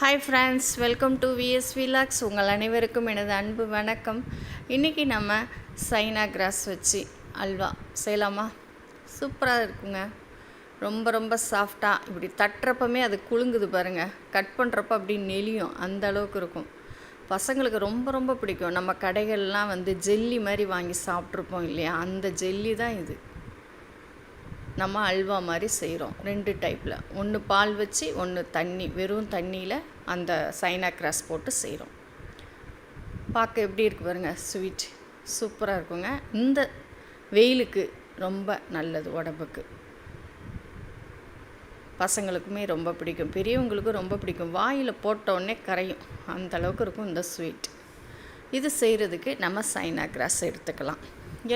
Hi friends welcome to VS vlogs உங்கள் அனைவருக்கும் எனது அன்பு வணக்கம். இன்றைக்கி நம்ம சைனா கிராஸ் வச்சு அல்வா செய்யலாமா? சூப்பராக இருக்குங்க. ரொம்ப ரொம்ப சாஃப்டாக இப்படி தட்டுறப்பமே அது குலுங்குது பாருங்கள் கட் பண்ணுறப்ப அப்படி நெளியும். அந்த அளவுக்கு இருக்கும். பசங்களுக்கு ரொம்ப ரொம்ப பிடிக்கும். நம்ம கடைகள்லாம் வந்து ஜெல்லி மாதிரி வாங்கி சாப்பிட்ருப்போம் இல்லையா? அந்த ஜெல்லி தான் இது. நம்ம அல்வா மாதிரி செய்கிறோம் ரெண்டு டைப்பில் ஒன்று பால் வச்சு ஒன்று தண்ணி வெறும் தண்ணியில் அந்த சைனா கிராஸ் போட்டு செய்கிறோம் பார்க்க எப்படி இருக்கு பாருங்க ஸ்வீட் சூப்பராக இருக்குங்க. இந்த வெயிலுக்கு ரொம்ப நல்லது உடம்புக்கு. பசங்களுக்குமே ரொம்ப பிடிக்கும் பெரியவங்களுக்கும் ரொம்ப பிடிக்கும். வாயில் போட்டோடனே கரையும் அந்த அளவுக்கு இருக்கும் இந்த ஸ்வீட் இது செய்கிறதுக்கு நம்ம சைனா கிராஸ் எடுத்துக்கலாம்.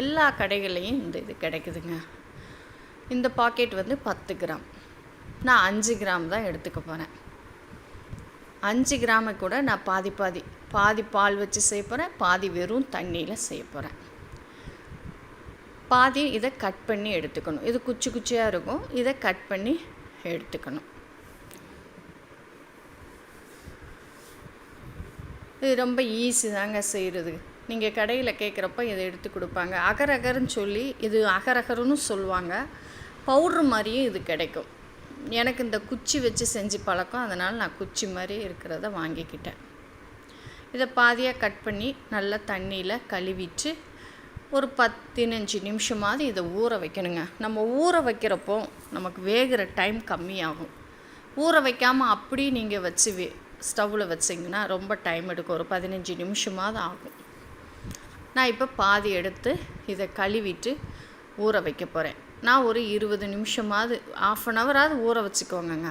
எல்லா கடைகள்லையும் இந்த இது கிடைக்குதுங்க. இந்த பாக்கெட் வந்து பத்து கிராம். நான் அஞ்சு கிராம் தான் எடுத்துக்க போகிறேன் அஞ்சு கிராமை கூட நான் பாதி பாதி பாதி பால் வச்சு செய்ய போகிறேன் பாதி வெறும் தண்ணியில் செய்ய போகிறேன் பாதி இதை கட் பண்ணி எடுத்துக்கணும். இது குச்சி குச்சியாக இருக்கும். இதை கட் பண்ணி எடுத்துக்கணும். இது ரொம்ப ஈஸி தாங்க செய்கிறது நீங்கள் கடையில் கேட்குறப்ப இதை எடுத்து கொடுப்பாங்க. அகர் சொல்லி இது அகரகருன்னு சொல்லுவாங்க. பவுட்ரு மாதிரியும் இது கிடைக்கும். எனக்கு இந்த குச்சி வச்சு செஞ்சு பழக்கம் அதனால் நான் குச்சி மாதிரி இருக்கிறத வாங்கிக்கிட்டேன். இதை பாதியாக கட் பண்ணி நல்லா தண்ணியில் கழுவிட்டு ஒரு பதினஞ்சு நிமிஷமாவது இதை ஊற வைக்கணுங்க. நம்ம ஊற வைக்கிறப்போ நமக்கு வேகிற டைம் கம்மியாகும். ஊற வைக்காமல் அப்படி நீங்கள் வச்சு வே ஸ்டவ்வில் வச்சிங்கன்னா ரொம்ப டைம் எடுக்கும். ஒரு பதினஞ்சு நிமிஷமாவது ஆகும். நான் இப்போ பாதி எடுத்து இதை கழுவிட்டு ஊற வைக்க போகிறேன் நான் ஒரு இருபது நிமிஷமாவது ஆஃப் அன் ஹவராவது ஊற வச்சுக்கோங்கங்க.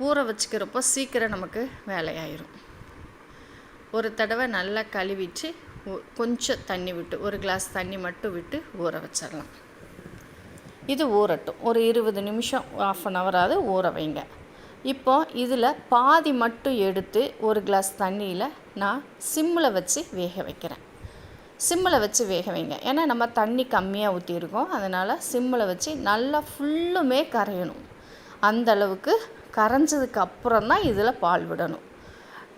ஊற வச்சுக்கிறப்போ சீக்கிரம் நமக்கு வேலையாயிரும். ஒரு தடவை நல்லா கழுவிட்டு கொஞ்சம் தண்ணி விட்டு ஒரு கிளாஸ் தண்ணி மட்டும் விட்டு ஊற வச்சிடலாம். இது ஊறட்டும். ஒரு இருபது நிமிஷம் ஆஃப் அன் ஹவராவது ஊற வைங்க. இப்போ இதில் பாதி மட்டும் எடுத்து ஒரு கிளாஸ் தண்ணியில் நான் சிம்மில் வச்சு வேக வைக்கிறேன். சிம்மில் வச்சு வேக வைங்க. ஏன்னா நம்ம தண்ணி கம்மியாக ஊற்றிருக்கோம் அதனால் சிம்மில் வச்சு நல்லா ஃபுல்லுமே கரையணும். அந்த அளவுக்கு கரைஞ்சதுக்கு அப்புறம் தான் இதில் பால் விடணும்.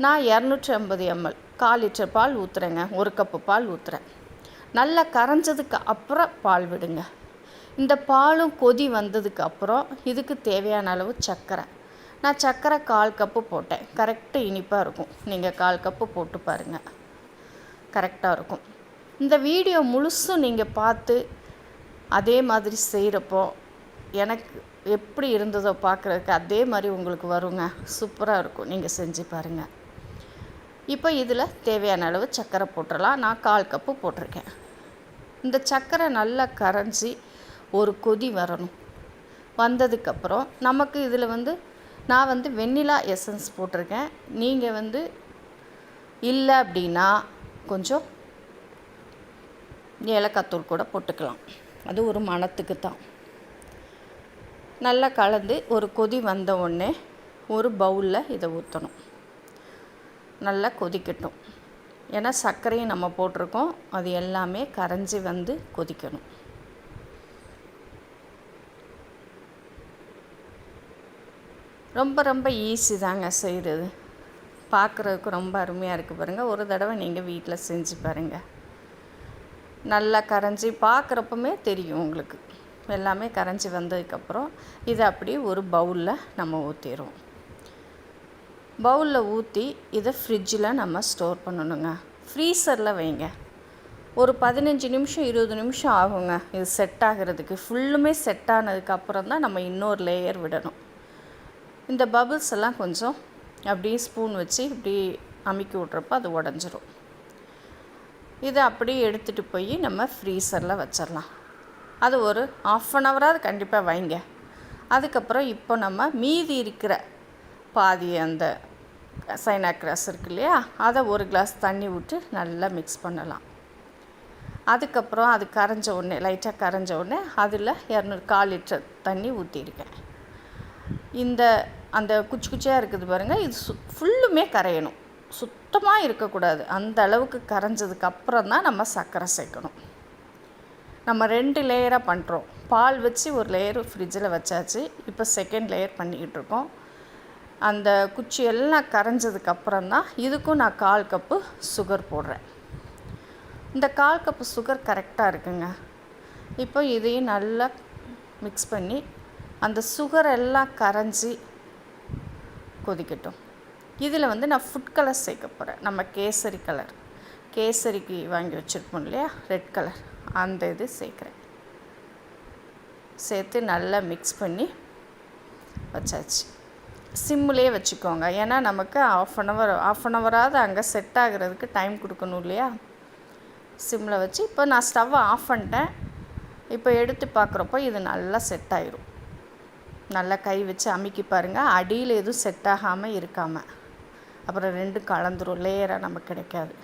நான் இரநூற்றி ஐம்பது எம்எல் கால் லிட்டர் பால் ஊற்றுறேங்க ஒரு கப்பு பால் ஊற்றுறேன் நல்லா கரைஞ்சதுக்கு அப்புறம் பால் விடுங்க. இந்த பாலும் கொதி வந்ததுக்கு அப்புறம் இதுக்கு தேவையான அளவு சர்க்கரை நான் சர்க்கரை கால் கப்பு போட்டேன். கரெக்டாக இனிப்பாக இருக்கும். நீங்கள் கால் கப்பு போட்டு பாருங்கள் கரெக்டாக இருக்கும். இந்த வீடியோ முழுசும் நீங்கள் பார்த்து அதே மாதிரி செய்கிறப்போ எனக்கு எப்படி இருந்ததோ பார்க்குறதுக்கு அதே மாதிரி உங்களுக்கு வருங்க. சூப்பராக இருக்கும். நீங்கள் செஞ்சு பாருங்கள் இப்போ இதில் தேவையான அளவு சர்க்கரை போட்டுடலாம் நான் கால் கப்பு போட்டிருக்கேன். இந்த சர்க்கரை நல்லா கரைஞ்சி ஒரு கொதி வரணும். வந்ததுக்கப்புறம் நமக்கு இதில் வந்து நான் வந்து வெண்ணிலா எசன்ஸ் போட்டிருக்கேன். நீங்கள் வந்து இல்லை அப்படின்னா கொஞ்சம் ஏலக்காத்தூள் கூட போட்டுக்கலாம். அது ஒரு மணத்துக்கு தான். நல்லா கலந்து ஒரு கொதி வந்த உடனே ஒரு பவுலில் இதை ஊற்றணும் நல்லா கொதிக்கட்டும். ஏன்னா சர்க்கரையும் நம்ம போட்டிருக்கோம். அது எல்லாமே கரைஞ்சி வந்து கொதிக்கணும். ரொம்ப ரொம்ப ஈஸி தாங்க செய்கிறது பார்க்குறதுக்கு ரொம்ப அருமையாக இருக்குது பாருங்கள் ஒரு தடவை நீங்கள் வீட்டில் செஞ்சு பாருங்கள் நல்லா கரைஞ்சி பார்க்குறப்பமே தெரியும் உங்களுக்கு. எல்லாமே கரைஞ்சி வந்ததுக்கப்புறம் இதை அப்படியே ஒரு பவுலில் நம்ம ஊற்றிடுவோம் பவுலில் ஊற்றி இதை ஃப்ரிட்ஜில் நம்ம ஸ்டோர் பண்ணணுங்க. ஃப்ரீசரில் வைங்க. ஒரு பதினஞ்சு நிமிஷம் இருபது நிமிஷம் ஆகுங்க. இது செட் ஆகிறதுக்கு. ஃபுல்லுமே செட் ஆனதுக்கப்புறம் தான் நம்ம இன்னொரு லேயர் விடணும். இந்த பபுள்ஸ் எல்லாம் கொஞ்சம் அப்படியே ஸ்பூன் வச்சு இப்படி அமுக்கி விட்றப்போ அது உடஞ்சிரும். இதை அப்படியே எடுத்துகிட்டு போய் நம்ம ஃப்ரீசரில் வச்சிடலாம். அது ஒரு ஆஃப் அன் ஹவராக கண்டிப்பாக வைங்க. அதுக்கப்புறம் இப்போ நம்ம மீதி இருக்கிற பாதி அந்த சைனா கிராஸ் இருக்கு இல்லையா? அதை ஒரு கிளாஸ் தண்ணி விட்டு நல்லா மிக்ஸ் பண்ணலாம். அதுக்கப்புறம் அது கரைஞ்ச உடனே லைட்டாக கரைஞ்ச உடனே அதில் இரநூறு கால் லிட்டர் தண்ணி ஊற்றிருக்கேன் இந்த அந்த குச்சி குச்சியாக இருக்குது பாருங்கள் இது சு ஃபுல்லுமே கரையணும். சுத்தமாக இருக்கக்கூடாது. அந்த அளவுக்கு கரைஞ்சதுக்கு அப்புறம் தான் நம்ம சர்க்கரை சேர்க்கணும். நம்ம ரெண்டு லேயராக பண்ணுறோம் பால் வச்சு ஒரு லேயர் ஃப்ரிட்ஜில் வச்சாச்சு. இப்போ செகண்ட் லேயர் பண்ணிக்கிட்டு இருக்கோம். அந்த குச்சி எல்லாம் கரைஞ்சதுக்கப்புறம் தான் இதுக்கும் நான் கால் கப்பு சுகர் போடுறேன். இந்த கால் கப்பு சுகர் கரெக்டாக இருக்குங்க. இப்போ இதையும் நல்லா மிக்ஸ் பண்ணி அந்த சுகர் எல்லாம் கரைஞ்சி கொதிக்கட்டும். இதில் வந்து நான் ஃபுட் கலர் சேர்க்க போகிறேன் நம்ம கேசரி கலர் கேசரிக்கு வாங்கி வச்சுருப்போம் இல்லையா? ரெட் கலர் அந்த இது சேர்க்குறேன். சேர்த்து நல்லா மிக்ஸ் பண்ணி வச்சாச்சு. சிம்முலேயே வச்சுக்கோங்க. ஏன்னா நமக்கு half an hour half an ஹவராவது அங்கே செட் ஆகிறதுக்கு டைம் கொடுக்கணும் இல்லையா? சிம்மில் வச்சு இப்போ நான் ஸ்டவ்வை ஆஃப் பண்ணிட்டேன். இப்போ எடுத்து பார்க்குறப்போ இது நல்லா செட் ஆயிரும். நல்லா கை வச்சு அமுக்கி பாருங்கள் அடியில் எதுவும் செட் ஆகாமல் இருக்காமல் அப்புறம் ரெண்டும் கலந்துரும். லேயராக நமக்கு கிடைக்காது.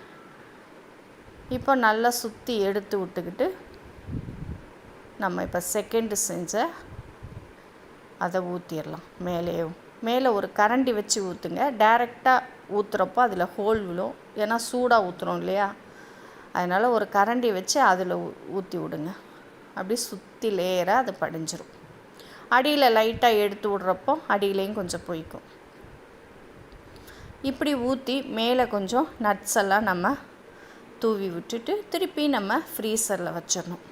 இப்போ நல்லா சுற்றி எடுத்து விட்டுக்கிட்டு நம்ம இப்போ செகண்டு செஞ்ச அதை ஊற்றிடலாம் மேலேயும். மேலே ஒரு கரண்டி வச்சு ஊற்றுங்க டைரெக்டாக ஊற்றுறப்போ அதில் ஹோல் விழும். ஏன்னா சூடாக ஊற்றுறோம் இல்லையா? அதனால் ஒரு கரண்டி வச்சு அதில் ஊற்றி விடுங்க. அப்படி சுற்றி லேயராக அது படிஞ்சிடும் அடியில் லைட்டாக எடுத்து விட்றப்போ அடியிலையும் கொஞ்சம் போய்க்கும். இப்படி ஊற்றி மேலே கொஞ்சம் நட்ஸ் எல்லாம் நம்ம தூவி விட்டுட்டு திருப்பி நம்ம ஃப்ரீசரில் வச்சிடணும்.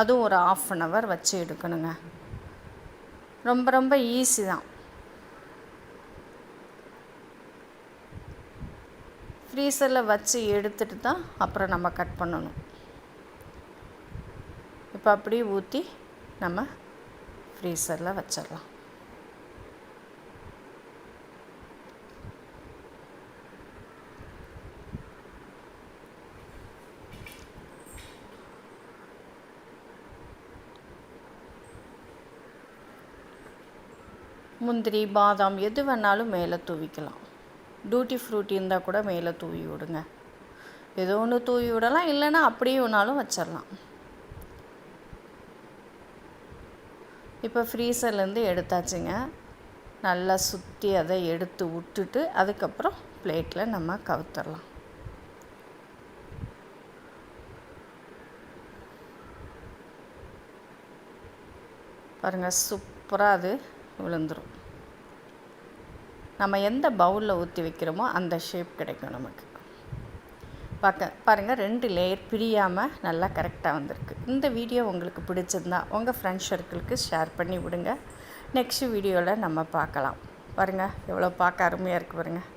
அதுவும் ஒரு ஆஃப் அன் ஹவர் வச்சு எடுக்கணுங்க. ரொம்ப ரொம்ப ஈஸி தான். ஃப்ரீசரில் வச்சு எடுத்துட்டு தான் அப்புறம் நம்ம கட் பண்ணணும். இப்போ அப்படியே ஊற்றி நம்ம ஃப்ரீசரில் வச்சிடலாம். முந்திரி பாதாம் எது வேணாலும் மேலே தூவிக்கலாம். டூட்டி ஃப்ரூட்டி இருந்தால் கூட மேலே தூவி விடுங்க. ஏதோ ஒன்று தூவி விடலாம் இல்லைன்னா அப்படியே வேணாலும் வச்சிடலாம். இப்போ ஃப்ரீசர்லேருந்து எடுத்தாச்சுங்க. நல்லா சுற்றி அதை எடுத்து விட்டுட்டு அதுக்கப்புறம் பிளேட்டில் நம்ம கவுத்துடலாம் பாருங்கள் சூப்பராக அது விழுந்துடும் நம்ம எந்த பவுலில் ஊற்றி வைக்கிறோமோ அந்த ஷேப் கிடைக்கும் நமக்கு. பார்க்க பாருங்கள் ரெண்டு லேயர் பிரியாமல் நல்லா கரெக்டாக வந்திருக்கு. இந்த வீடியோ உங்களுக்கு பிடிச்சிருந்தா உங்கள் ஃப்ரெண்ட்ஸ் சர்க்கிளுக்கு ஷேர் பண்ணி விடுங்க. நெக்ஸ்ட் வீடியோவில் நம்ம பார்க்கலாம். பாருங்கள் எவ்வளோ பார்க்க அருமையாக இருக்குது பாருங்கள்